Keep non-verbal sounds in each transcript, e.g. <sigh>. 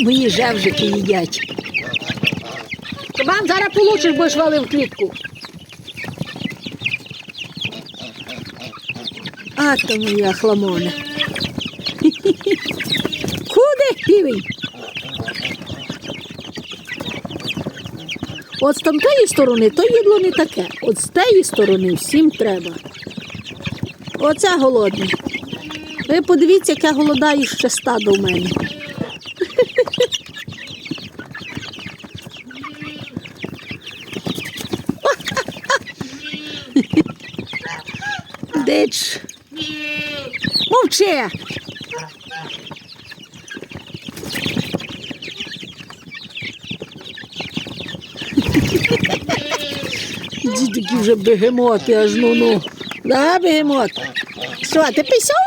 Мої жевжики їдять. Вам зараз получиш, будеш в клітку. А то моя хламона. <laughs> Куди півень? От з тамтої сторони то їдло не таке. От з тієї сторони всім треба. Оце голодне. Ви подивіться, яке голодаюче стадо в мене. Дич. Мовчи. Ді вже бегемоти, аж ну ну. Да, бегемот. Що, ти пішов?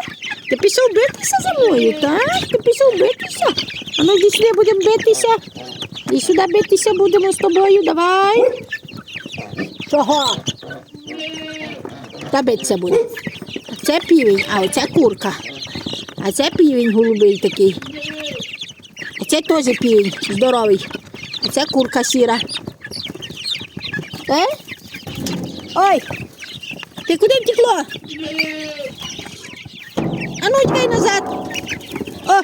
Ти пішов битися за мною, так? Ти пішов битися? А ну сюди будемо битися. І сюди битися будемо з тобою, давай. Чого? Та битися буде. Це півень, а оце курка. А це півень голубий такий. А це теж півень, здоровий. А це курка сіра. Е? Ой! Ти куди втекло? А ну тікай назад. О!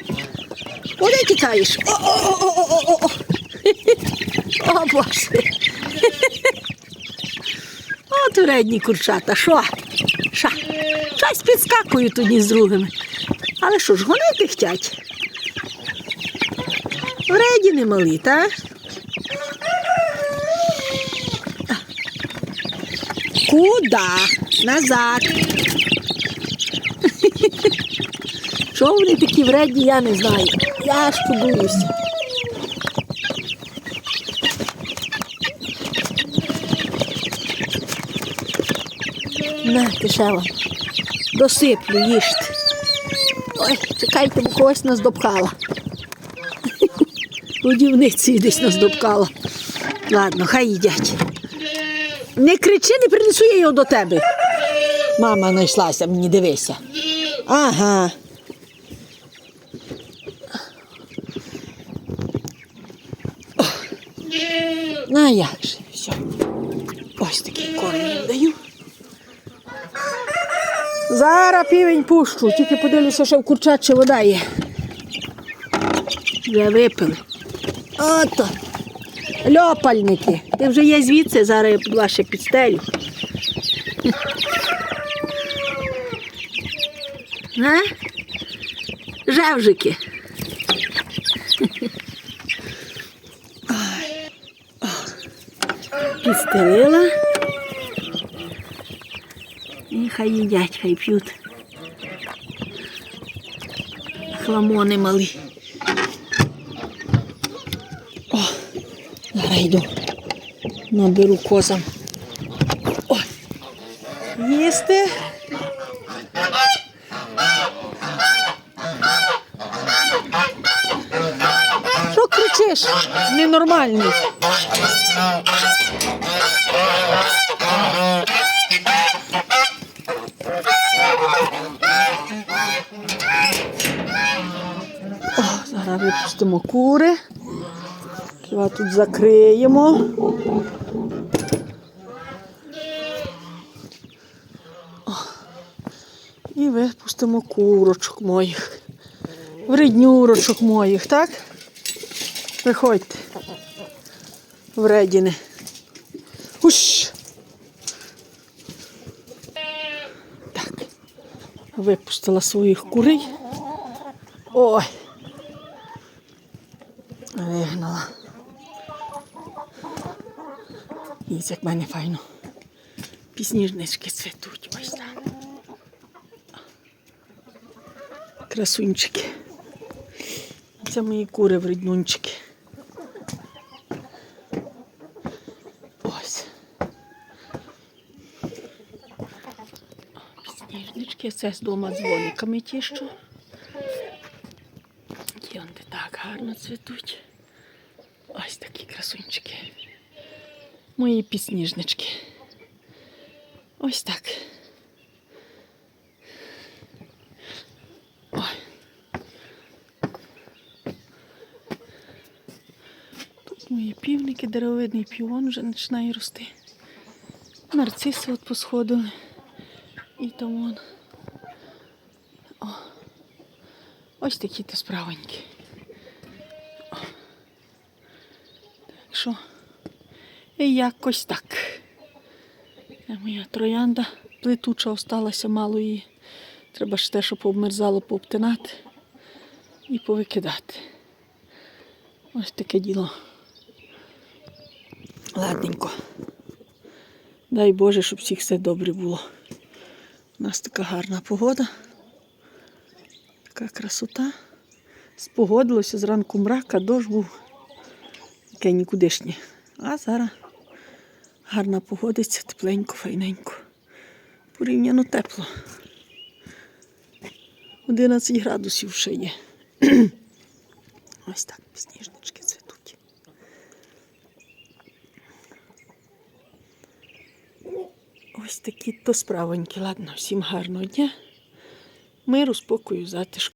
Куди тікаєш? О, о, о, о, о, о, о. <laughs> О, Боже. О, курчата, що? Ша? Щось підскакують одні з другими. Але що ж, гонити хотять? Вреді не малі, так? Куда? Назад. Що вони такі вредні, я не знаю. Я аж побоюся. На, кишела. Досиплю, їжте. Ой, чекайте, бо когось нас допхала. <laughs> Годівниці десь нас допкала. Ладно, хай їдять. Не кричи, не принесу я його до тебе. Мама знайшлася, мені дивися. Ага. На як же, все. Ось такий корм даю. Зараз півень пущу, тільки подивлюся, що в курчат чи вода є. Вже випили. Ото. Льопальники. Ти вже є звідси, зараз я ваше підстелю. А? Жевжики. Підстелила. І хай їдять, хай п'ють. Хламони малі. О, зараз йду. Наберу козам. Ой. Їсти. Що кричиш? Ненормальний. Зараз випустимо кури. Його тут закриємо. І випустимо курочок моїх. Вреднюрочок моїх, так? Виходьте. Вредіни. Уш! Випустила своїх курей. Ой. Вигнала. Дивіться, як мене файно. Пісніжнички цвітуть ось там. Красунчики. Це мої кури вреднунчики. Ось. Пісніжнички, це з двома дзвониками ті, що. Ті вони так гарно цвітуть. Ось такі красунчики. Мої пісніжнички. Ось так. Ой. Мої півники, деревидний піон вже починає рости. Нарциси от посходили. І вон. О. Ось такі то справоньки. О. Так що, і якось так. Моя троянда плетуча осталася мало її. Треба ж те, щоб обмерзало, пообтинати і повикидати. Ось таке діло. Ладненько. Дай Боже, щоб всіх все добре було. У нас така гарна погода. Така красота. Спогодилося зранку мрак, а дощ був таке нікудишнє. А зараз гарна погодиться, тепленько, файненько. Порівняно тепло. 11 градусів ще є. <clears throat> Ось так сніжнички Ось такі то справоньки. Ладно, всім гарного дня. Миру, спокою, затишку.